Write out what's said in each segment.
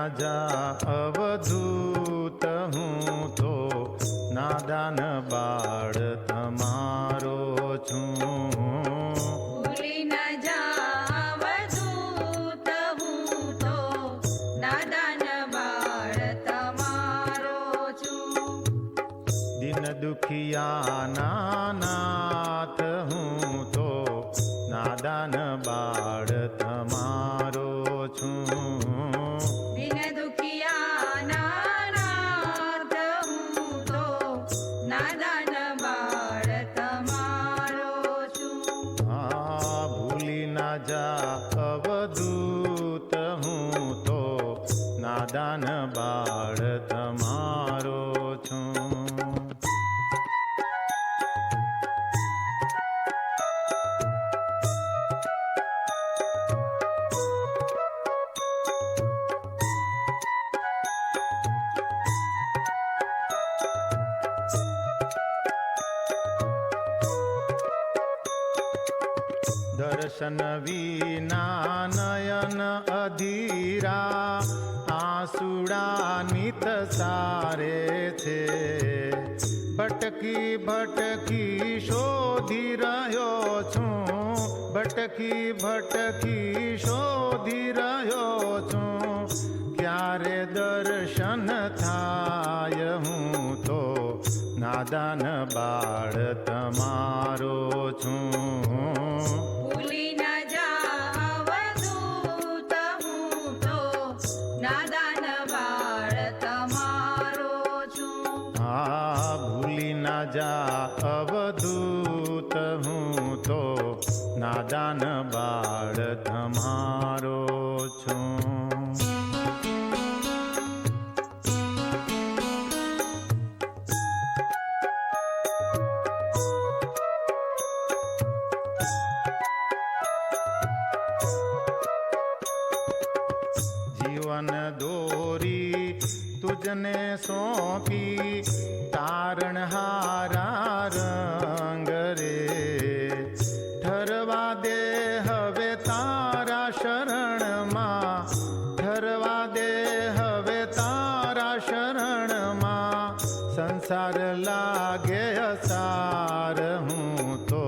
ના અવધૂત હું તો નાદાન બાળ તમારો છું. દુખિયા નાનાથ હું તો નાદાન બાળ તમારો છું. ભૂલી ના જા અવધૂત હું તો નાદાન બાળ તમારો દર્શન વિના નયન અધીરા આસુડા નિત સારે છે ભટકી ભટકી શોધી રહ્યો છું ભટકી ભટકી શોધી રહ્યો છું ક્યારે દર્શન થાય હું તો નાદાન બાળ તમારો છું ભૂલી ના જા અવધૂત હું તો નાદાન બાળ તમારો છું. તુજને સોંપી તારણહારા રંગ રે ઠરવા દે હવે તારા શરણમાં ઠરવા દે હવે તારા શરણમાં સંસાર લાગે અસાર હું તો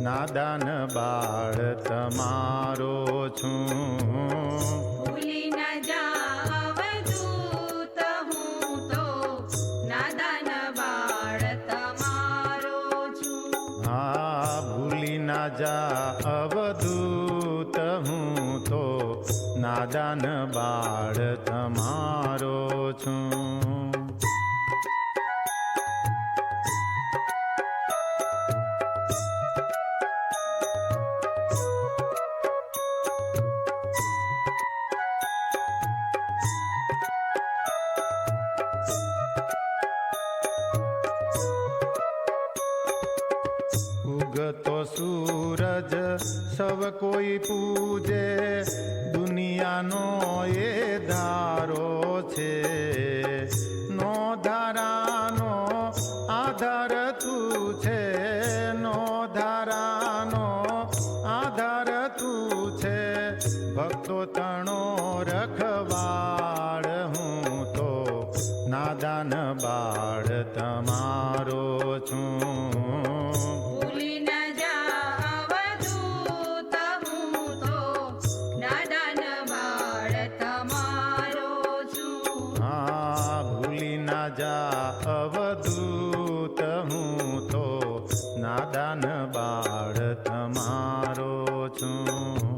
નાદાન બાળ તમારો છું ના જા અવધૂત હું તો નાદાન બાળ તમારો છું. ઉગતો સૂરજ સવ કોઈ પૂજે. દુનિયાનો એ ધારો છે. નો ધારાનો આધાર તું છે. નો ધારાનો આધાર તું છે. ભક્તો તણો રખવાળ હું તો. નાદાન બાળ તમારો છું. અવધૂત હું તો નાદાન બાળ તમારો છું